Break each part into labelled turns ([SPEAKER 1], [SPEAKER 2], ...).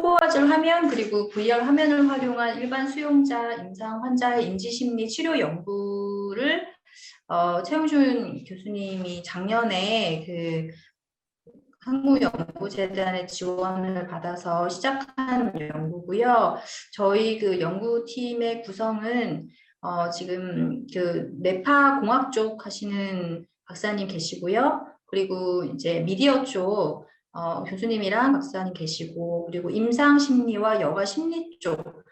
[SPEAKER 1] 초고화질 화면 그리고 VR 화면을 활용한 일반 수용자 임상 환자의 인지심리 치료 연구를 어, 최영준 교수님이 작년에 그 한국연구재단의 지원을 받아서 시작한 연구고요. 저희 그 연구팀의 구성은 어, 지금 그 뇌파 공학 쪽 하시는 박사님 계시고요. 그리고 이제 미디어 쪽 어, 교수님이랑 박사님 계시고 그리고 임상 심리와 여가 심리 쪽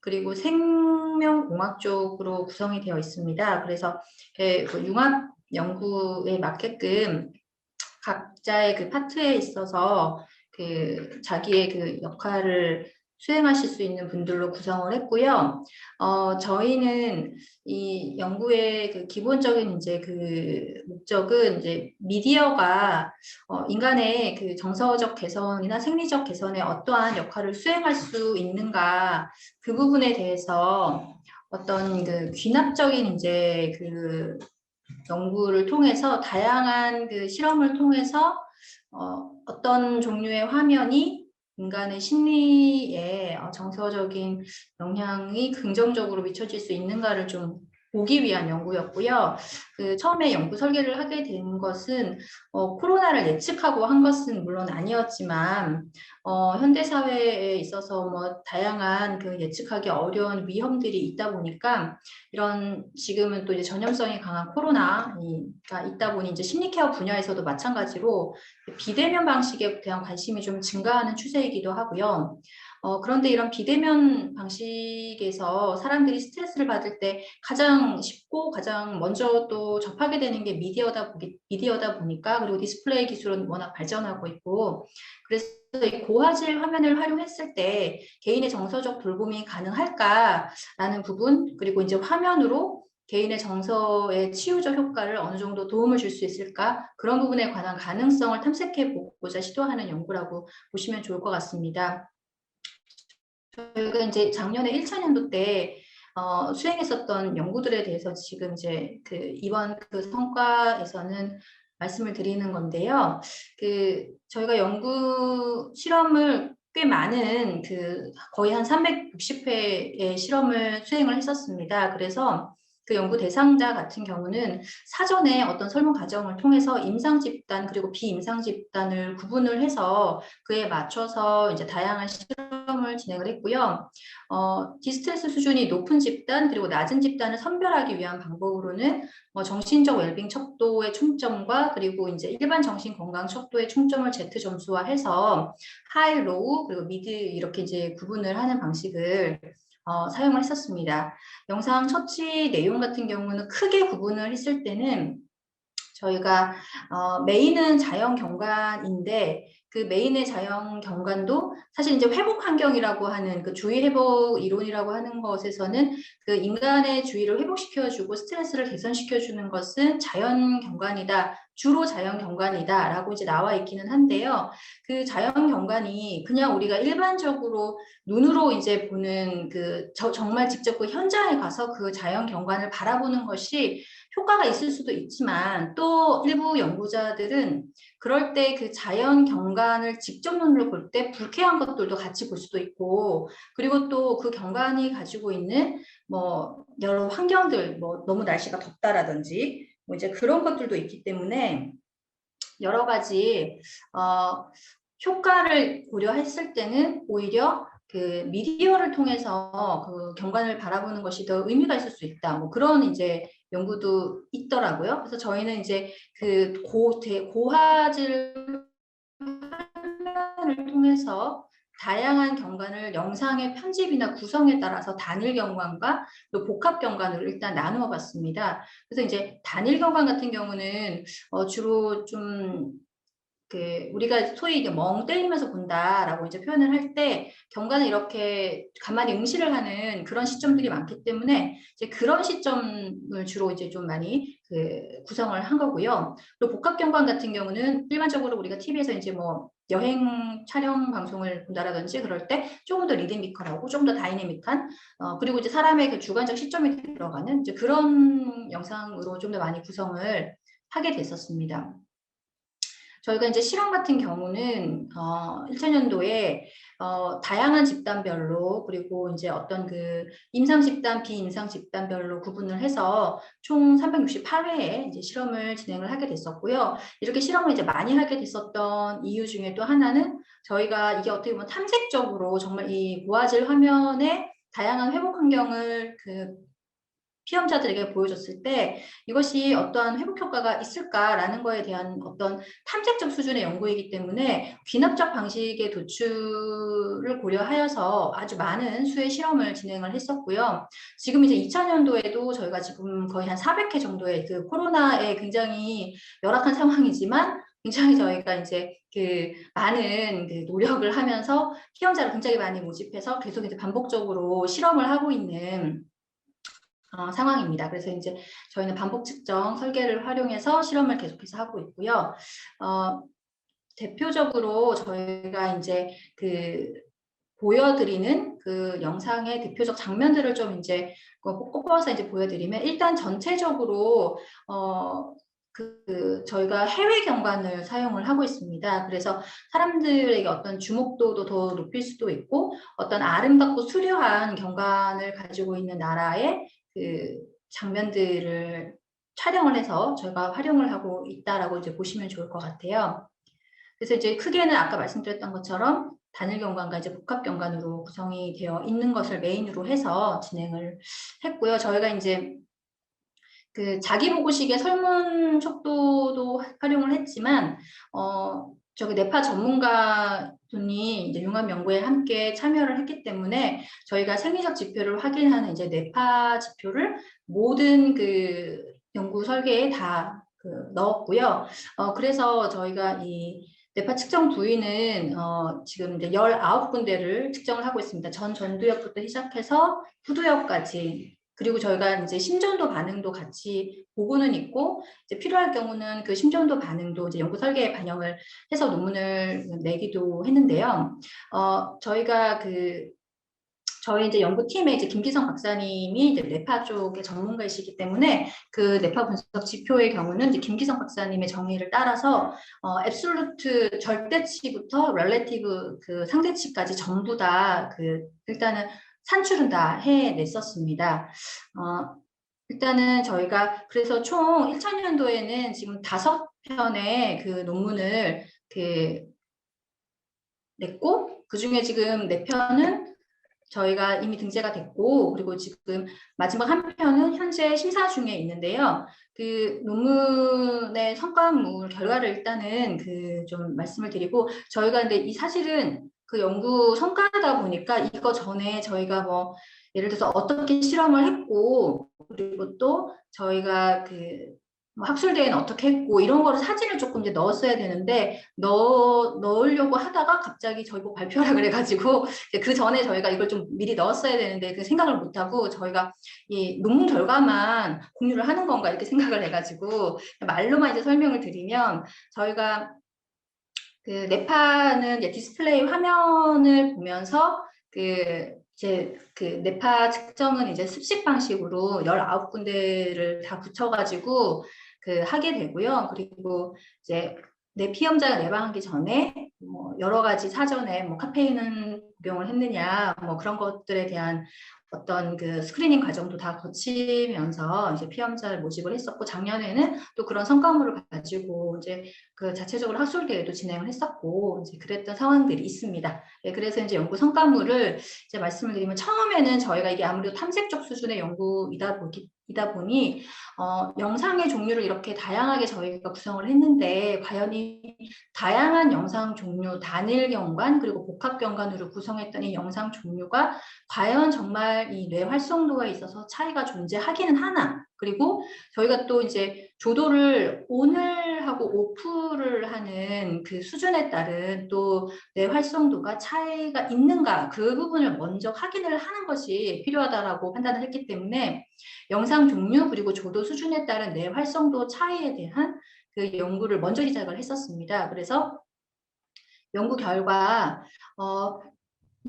[SPEAKER 1] 그리고 생명공학 쪽으로 구성이 되어 있습니다. 그래서 그 융합 연구에 맞게끔 각자의 그 파트에 있어서 그 자기의 그 역할을 수행하실 수 있는 분들로 구성을 했고요. 어, 저희는 이 연구의 그 기본적인 이제 그 목적은 이제 미디어가 어, 인간의 그 정서적 개선이나 생리적 개선에 어떠한 역할을 수행할 수 있는가 그 부분에 대해서 어떤 그 귀납적인 이제 그 연구를 통해서 다양한 그 실험을 통해서 어, 어떤 종류의 화면이 인간의 심리에 어, 정서적인 영향이 긍정적으로 미쳐질 수 있는가를 좀 보기 위한 연구였고요. 그 처음에 연구 설계를 하게 된 것은 어, 코로나를 예측하고 한 것은 물론 아니었지만 어, 현대 사회에 있어서 뭐 다양한 그 예측하기 어려운 위험들이 있다 보니까 이런 지금은 또 이제 전염성이 강한 코로나가 있다 보니 이제 심리케어 분야에서도 마찬가지로 비대면 방식에 대한 관심이 좀 증가하는 추세이기도 하고요. 어, 그런데 이런 비대면 방식에서 사람들이 스트레스를 받을 때 가장 쉽고 가장 먼저 또 접하게 되는 게 미디어다, 보기, 미디어다 보니까 그리고 디스플레이 기술은 워낙 발전하고 있고 그래서 이 고화질 화면을 활용했을 때 개인의 정서적 돌봄이 가능할까라는 부분 그리고 이제 화면으로 개인의 정서의 치유적 효과를 어느 정도 도움을 줄 수 있을까 그런 부분에 관한 가능성을 탐색해 보고자 시도하는 연구라고 보시면 좋을 것 같습니다. 저희가 이제 작년에 1차 년도 때 어, 수행했었던 연구들에 대해서 지금 이제 그 이번 그 성과에서는 말씀을 드리는 건데요. 그 저희가 연구 실험을 꽤 많은 그 거의 한 360회의 실험을 수행을 했었습니다. 그래서 그 연구 대상자 같은 경우는 사전에 어떤 설문 과정을 통해서 임상 집단 그리고 비임상 집단을 구분을 해서 그에 맞춰서 이제 다양한 실험 을 진행을 했고요. 어, 디스트레스 수준이 높은 집단 그리고 낮은 집단을 선별하기 위한 방법으로는 뭐 정신적 웰빙 척도의 충점과 그리고 이제 일반 정신 건강 척도의 충점을 Z 점수화해서 하이, 로우 그리고 미드 이렇게 이제 구분을 하는 방식을 어, 사용을 했었습니다. 영상 처치 내용 같은 경우는 크게 구분을 했을 때는 저희가 어, 메인은 자연 경관인데 그 메인의 자연 경관도 사실 이제 회복 환경이라고 하는 그 주의 회복 이론이라고 하는 것에서는 그 인간의 주의를 회복시켜주고 스트레스를 개선시켜주는 것은 자연 경관이다. 주로 자연 경관이다라고 이제 나와 있기는 한데요. 그 자연 경관이 그냥 우리가 일반적으로 눈으로 이제 보는 그 저, 정말 직접 그 현장에 가서 그 자연 경관을 바라보는 것이 효과가 있을 수도 있지만 또 일부 연구자들은 그럴 때 그 자연 경관을 직접 눈으로 볼 때 불쾌한 것들도 같이 볼 수도 있고 그리고 또 그 경관이 가지고 있는 뭐 여러 환경들 뭐 너무 날씨가 덥다라든지 뭐 이제 그런 것들도 있기 때문에 여러 가지 어, 효과를 고려했을 때는 오히려 그 미디어를 통해서 그 경관을 바라보는 것이 더 의미가 있을 수 있다. 뭐 그런 이제 연구도 있더라고요. 그래서 저희는 이제 그 고, 고화질 을 통해서 다양한 경관을 영상의 편집이나 구성에 따라서 단일 경관과 또 복합 경관으로 일단 나누어 봤습니다. 그래서 이제 단일 경관 같은 경우는 어 주로 좀 그 우리가 소위 이제 멍 때리면서 본다라고 이제 표현을 할 때 경관을 이렇게 가만히 응시를 하는 그런 시점들이 많기 때문에 이제 그런 시점을 주로 이제 좀 많이 그 구성을 한 거고요. 또 복합 경관 같은 경우는 일반적으로 우리가 TV에서 이제 뭐 여행 촬영 방송을 본다라든지 그럴 때 조금 더 리드미컬하고 좀더 다이내믹한 어, 그리고 이제 사람의 그 주관적 시점이 들어가는 이제 그런 영상으로 좀 더 많이 구성을 하게 됐었습니다. 저희가 이제 실험 같은 경우는 어, 1차년도에 어, 다양한 집단별로 그리고 이제 어떤 그 임상 집단, 비임상 집단별로 구분을 해서 총 368회에 이제 실험을 진행을 하게 됐었고요. 이렇게 실험을 이제 많이 하게 됐었던 이유 중에 또 하나는 저희가 이게 어떻게 보면 탐색적으로 정말 이 고화질 화면에 다양한 회복 환경을 그 피험자들에게 보여줬을 때 이것이 어떠한 회복 효과가 있을까라는 거에 대한 어떤 탐색적 수준의 연구이기 때문에 귀납적 방식의 도출을 고려하여서 아주 많은 수의 실험을 진행을 했었고요. 지금 이제 2000년도에도 저희가 지금 거의 한 400회 정도의 그 코로나에 굉장히 열악한 상황이지만 굉장히 저희가 이제 그 많은 그 노력을 하면서 피험자를 굉장히 많이 모집해서 계속 이제 반복적으로 실험을 하고 있는 어, 상황입니다. 그래서 이제 저희는 반복 측정 설계를 활용해서 실험을 계속해서 하고 있고요. 어, 대표적으로 저희가 이제 그 보여드리는 그 영상의 대표적 장면들을 좀 이제 꼽아서 이제 보여드리면 일단 전체적으로 어, 그, 그 저희가 해외 경관을 사용을 하고 있습니다. 그래서 사람들에게 어떤 주목도도 더 높일 수도 있고 어떤 아름답고 수려한 경관을 가지고 있는 나라의 그 장면들을 촬영을 해서 저희가 활용을 하고 있다라고 이제 보시면 좋을 것 같아요. 그래서 이제 크게는 아까 말씀드렸던 것처럼 단일 경관과 이제 복합 경관으로 구성이 되어 있는 것을 메인으로 해서 진행을 했고요. 저희가 이제 그 자기 보고식의 설문 속도도 활용을 했지만 어 저기 뇌파 전문가 분이 이제 융합 연구에 함께 참여를 했기 때문에 저희가 생리적 지표를 확인하는 이제 뇌파 지표를 모든 그 연구 설계에 다 그 넣었고요. 어, 그래서 저희가 이 뇌파 측정 부위는 어, 지금 이제 19군데를 측정을 하고 있습니다. 전 전두엽부터 시작해서 후두엽까지 그리고 저희가 이제 심전도 반응도 같이 보고는 있고 이제 필요할 경우는 그 심전도 반응도 이제 연구 설계에 반영을 해서 논문을 내기도 했는데요. 어, 저희가 그 저희 이제 연구팀에 이제 김기성 박사님이 이제 뇌파 쪽의 전문가이시기 때문에 그 뇌파 분석 지표의 경우는 이제 김기성 박사님의 정의를 따라서 어, 앱솔루트 절대치부터 렐레티브 그 상대치까지 전부 다 그 일단은 산출은 다 해냈었습니다. 어, 일단은 저희가 그래서 총 2000년도에는 지금 다섯 편의 그 논문을 그 냈고 그 중에 지금 네 편은 저희가 이미 등재가 됐고 그리고 지금 마지막 한 편은 현재 심사 중에 있는데요. 그 논문의 성과물 결과를 일단은 그 좀 말씀을 드리고 저희가 근데 이 사실은 그 연구 성과다 보니까 이거 전에 저희가 뭐 예를 들어서 어떻게 실험을 했고 그리고 또 저희가 그뭐 학술대회는 어떻게 했고 이런 거를 사진을 조금 이제 넣었어야 되는데 넣 넣으려고 하다가 갑자기 저희 뭐 발표하라 그래가지고 그 전에 저희가 이걸 좀 미리 넣었어야 되는데 그 생각을 못하고 저희가 이 논문 결과만 공유를 하는 건가 이렇게 생각을 해가지고 말로만 이제 설명을 드리면 저희가 그 네파는 디스플레이 화면을 보면서 그 이제 그 네파 측정은 이제 습식 방식으로 19군데를 다 붙여가지고 그 하게 되고요. 그리고 이제 내 피험자가 예방하기 전에 뭐 여러 가지 사전에 뭐 카페인은 복용을 했느냐 뭐 그런 것들에 대한 어떤 그 스크리닝 과정도 다 거치면서 이제 피험자를 모집을 했었고 작년에는 또 그런 성과물을 가지고 이제 그 자체적으로 학술 대회도 진행을 했었고 이제 그랬던 상황들이 있습니다. 예, 그래서 이제 연구 성과물을 이제 말씀을 드리면 처음에는 저희가 이게 아무래도 탐색적 수준의 연구이다 보기 이다 보니 어, 영상의 종류를 이렇게 다양하게 저희가 구성을 했는데 과연 이 다양한 영상 종류 단일 경관 그리고 복합 경관으로 구성했던 이 영상 종류가 과연 정말 이 뇌 활성도에 있어서 차이가 존재하기는 하나 그리고 저희가 또 이제 조도를 오늘 하고 오프를 하는 그 수준에 따른 또뇌 활성도가 차이가 있는가 그 부분을 먼저 확인을 하는 것이 필요하다라고 판단을 했기 때문에 영상 종류 그리고 조도 수준에 따른 뇌 활성도 차이에 대한 그 연구를 먼저 시작을 했었습니다. 그래서 연구 결과 어,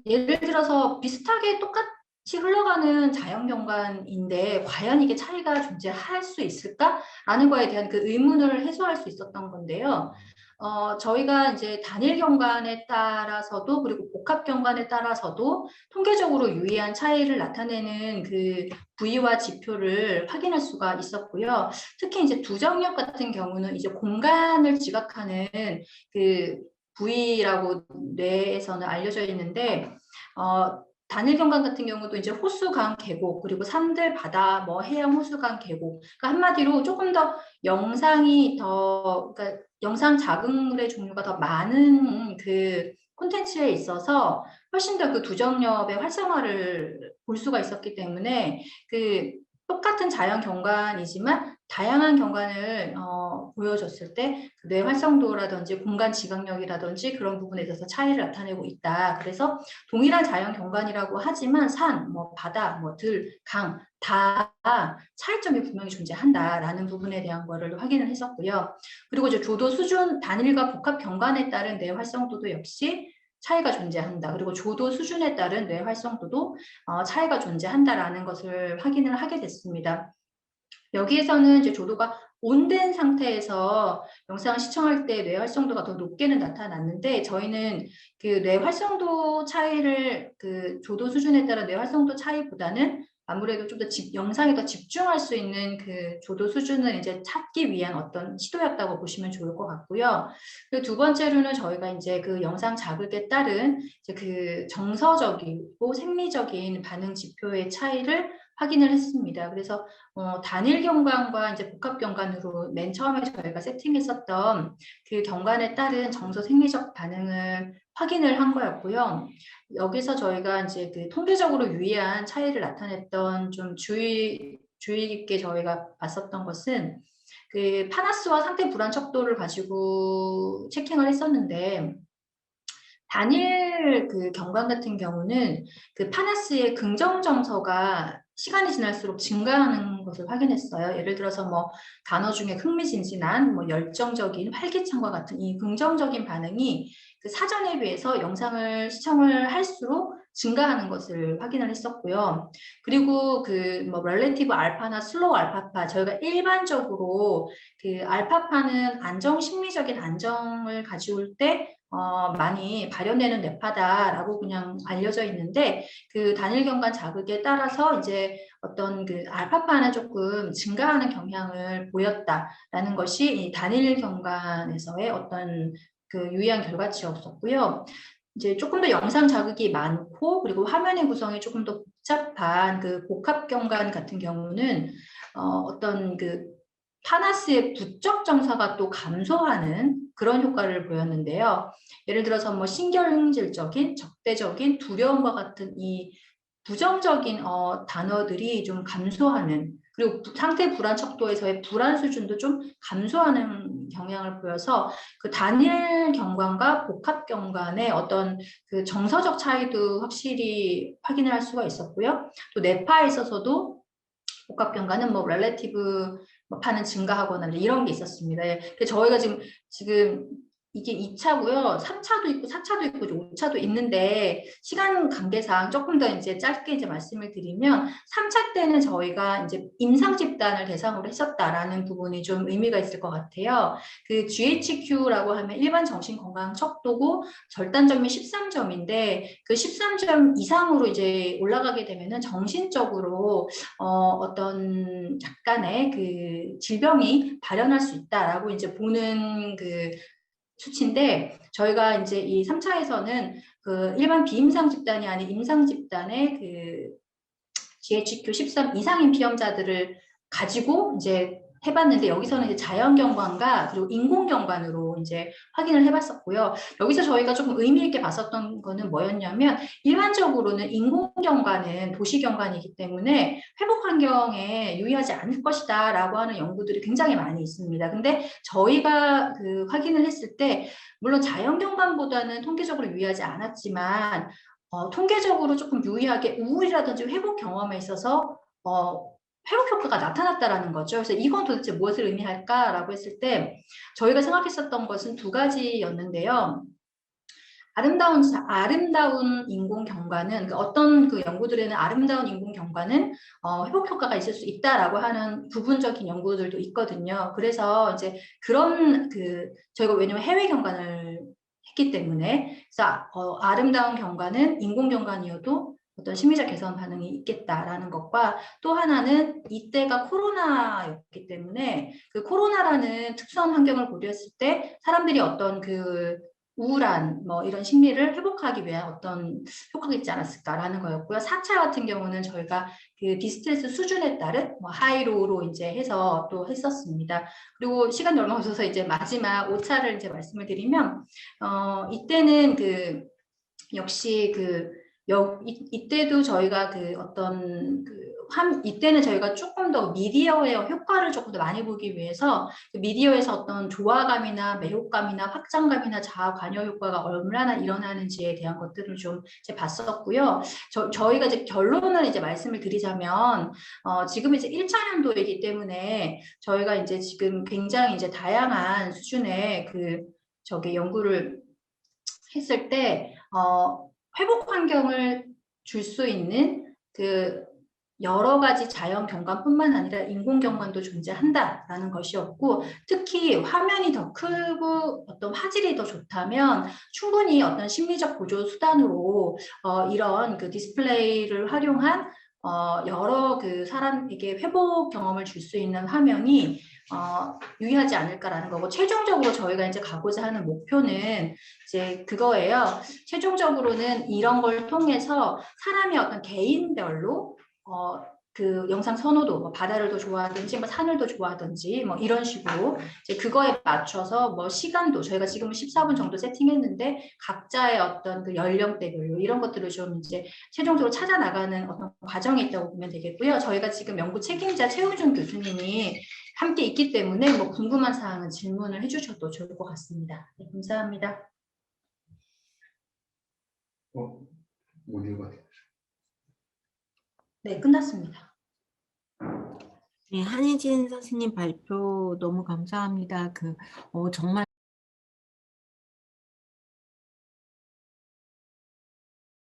[SPEAKER 1] 예를 들어서 비슷하게 똑같 같이 흘러가는 자연경관인데 과연 이게 차이가 존재할 수 있을까라는 거에 대한 그 의문을 해소할 수 있었던 건데요. 어, 저희가 이제 단일 경관에 따라서도 그리고 복합 경관에 따라서도 통계적으로 유의한 차이를 나타내는 그 부위와 지표를 확인할 수가 있었고요. 특히 이제 두정력 같은 경우는 이제 공간을 지각하는 그 부위라고 뇌에서는 알려져 있는데 어, 단일 경관 같은 경우도 이제 호수강 계곡 그리고 산들 바다 뭐 해양 호수강 계곡. 그러니까 한마디로 조금 더 영상이 더 그러니까 영상 자극물의 종류가 더 많은 그 콘텐츠에 있어서 훨씬 더 그 두정엽의 활성화를 볼 수가 있었기 때문에 그 똑같은 자연 경관이지만 다양한 경관을 어, 보여줬을 때뇌 그 활성도라든지 공간 지각력이라든지 그런 부분에 있어서 차이를 나타내고 있다. 그래서 동일한 자연 경관이라고 하지만 산, 뭐 바다, 뭐 들, 강 다 차이점이 분명히 존재한다라는 부분에 대한 거를 확인을 했었고요. 그리고 이제 조도 수준 단일과 복합 경관에 따른 뇌 활성도도 역시 차이가 존재한다. 그리고 조도 수준에 따른 뇌 활성도도 어, 차이가 존재한다라는 것을 확인을 하게 됐습니다. 여기에서는 이제 조도가 온된 상태에서 영상을 시청할 때 뇌 활성도가 더 높게는 나타났는데 저희는 그 뇌 활성도 차이를 그 조도 수준에 따른 뇌 활성도 차이보다는 아무래도 좀 더 영상에 더 집중할 수 있는 그 조도 수준을 이제 찾기 위한 어떤 시도였다고 보시면 좋을 것 같고요. 그리고 두 번째로는 저희가 이제 그 영상 자극에 따른 이제 그 정서적이고 생리적인 반응 지표의 차이를 확인을 했습니다. 그래서 어, 단일 경관과 이제 복합 경관으로 맨 처음에 저희가 세팅했었던 그 경관에 따른 정서 생리적 반응을 확인을 한 거였고요. 여기서 저희가 이제 그 통계적으로 유의한 차이를 나타냈던 좀 주의 주의 깊게 저희가 봤었던 것은 그 파나스와 상태 불안 척도를 가지고 체킹을 했었는데 단일 그 경관 같은 경우는 그 파나스의 긍정 정서가 시간이 지날수록 증가하는 것을 확인했어요. 예를 들어서 뭐 단어 중에 흥미진진한, 뭐 열정적인, 활기찬과 같은 이 긍정적인 반응이 그 사전에 비해서 영상을 시청을 할수록 증가하는 것을 확인을 했었고요. 그리고 그뭐 렐레티브 알파나 슬로우 알파파 저희가 일반적으로 그 알파파는 안정 심리적인 안정을 가져올 때 어, 많이 발현되는 뇌파다라고 그냥 알려져 있는데 그 단일 경관 자극에 따라서 이제 어떤 그 알파파는 조금 증가하는 경향을 보였다라는 것이 이 단일 경관에서의 어떤 그 유의한 결과치였었고요. 이제 조금 더 영상 자극이 많고 그리고 화면의 구성이 조금 더 복잡한 그 복합 경관 같은 경우는 어, 어떤 그 파나스의 부적 정사가 또 감소하는 그런 효과를 보였는데요. 예를 들어서 뭐 신경질적인, 적대적인 두려움과 같은 이 부정적인 어, 단어들이 좀 감소하는 그리고 상태 불안 척도에서의 불안 수준도 좀 감소하는 경향을 보여서 그 단일 경관과 복합 경관의 어떤 그 정서적 차이도 확실히 확인을 할 수가 있었고요. 또 뇌파에 있어서도 복합 경관은 뭐 렐레티브 뭐 파는 증가하거나 이런 게 있었습니다. 예. 저희가 지금 지금 이게 2차고요. 3차도 있고 4차도 있고 5차도 있는데 시간 관계상 조금 더 이제 짧게 이제 말씀을 드리면 3차 때는 저희가 이제 임상 집단을 대상으로 했었다라는 부분이 좀 의미가 있을 것 같아요. 그 GHQ라고 하면 일반 정신 건강 척도고 절단점이 13점인데 그 13점 이상으로 이제 올라가게 되면은 정신적으로 어 어떤 약간의 그 질병이 발현할 수 있다라고 이제 보는 그 수치인데 저희가 이제 이 3차에서는 그 일반 비임상 집단이 아닌 임상 집단의 그 GHQ 13 이상인 피험자들을 가지고 이제 해봤는데 여기서는 이제 자연 경관과 그리고 인공 경관으로 이제 확인을 해봤었고요. 여기서 저희가 조금 의미 있게 봤었던 거는 뭐였냐면 일반적으로는 인공 경관은 도시 경관이기 때문에 회복 환경에 유의하지 않을 것이다 라고 하는 연구들이 굉장히 많이 있습니다. 근데 저희가 그 확인을 했을 때 물론 자연 경관보다는 통계적으로 유의하지 않았지만 어, 통계적으로 조금 유의하게 우울이라든지 회복 경험에 있어서 어, 회복 효과가 나타났다라는 거죠. 그래서 이건 도대체 무엇을 의미할까라고 했을 때 저희가 생각했었던 것은 두 가지였는데요. 아름다운 자- 아름다운 인공 경관은 그 어떤 그 연구들에는 아름다운 인공 경관은 어, 회복 효과가 있을 수 있다라고 하는 부분적인 연구들도 있거든요. 그래서 이제 그런 그 저희가 왜냐면 해외 경관을 했기 때문에 그래서 어, 아름다운 경관은 인공 경관이어도 어떤 심리적 개선 반응이 있겠다라는 것과 또 하나는 이때가 코로나였기 때문에 그 코로나라는 특수한 환경을 고려했을 때 사람들이 어떤 그 우울한 뭐 이런 심리를 회복하기 위한 어떤 효과가 있지 않았을까라는 거였고요. 4차 같은 경우는 저희가 그 디스트레스 수준에 따른 뭐 하이로로 이제 해서 또 했었습니다. 그리고 시간이 얼마 없어서 이제 마지막 5차를 이제 말씀을 드리면 어 이때는 그 역시 그 여, 이, 이때도 저희가 그 어떤 그 함, 이때는 저희가 조금 더 미디어의 효과를 조금 더 많이 보기 위해서 그 미디어에서 어떤 조화감이나 매혹감이나 확장감이나 자아 관여 효과가 얼마나 일어나는지에 대한 것들을 좀 이제 봤었고요. 저, 저희가 이제 결론을 이제 말씀을 드리자면 어, 지금 이제 1차 년도이기 때문에 저희가 이제 지금 굉장히 이제 다양한 수준의 그 저기 연구를 했을 때 어, 회복 환경을 줄 수 있는 그 여러 가지 자연 경관뿐만 아니라 인공 경관도 존재한다라는 것이었고 특히 화면이 더 크고 어떤 화질이 더 좋다면 충분히 어떤 심리적 보조 수단으로 어, 이런 그 디스플레이를 활용한 어, 여러 그 사람에게 회복 경험을 줄 수 있는 화면이 어, 유의하지 않을까라는 거고 최종적으로 저희가 이제 가고자 하는 목표는 이제 그거예요. 최종적으로는 이런 걸 통해서 사람의 어떤 개인별로 어, 그 영상 선호도 뭐 바다를 더 좋아하든지 뭐 산을 더 좋아하든지 뭐 이런 식으로 이제 그거에 맞춰서 뭐 시간도 저희가 지금은 14분 정도 세팅했는데 각자의 어떤 그 연령대별로 이런 것들을 좀 이제 최종적으로 찾아 나가는 어떤 과정이 있다고 보면 되겠고요. 저희가 지금 연구 책임자 최우준 교수님이 함께 있기 때문에 뭐 궁금한 사항은 질문을 해주셔도 좋을 것 같습니다. 네, 감사합니다.
[SPEAKER 2] 어, 오디오가
[SPEAKER 1] 네, 끝났습니다.
[SPEAKER 3] 네, 한희진 선생님 발표 너무 감사합니다. 그, 어, 정말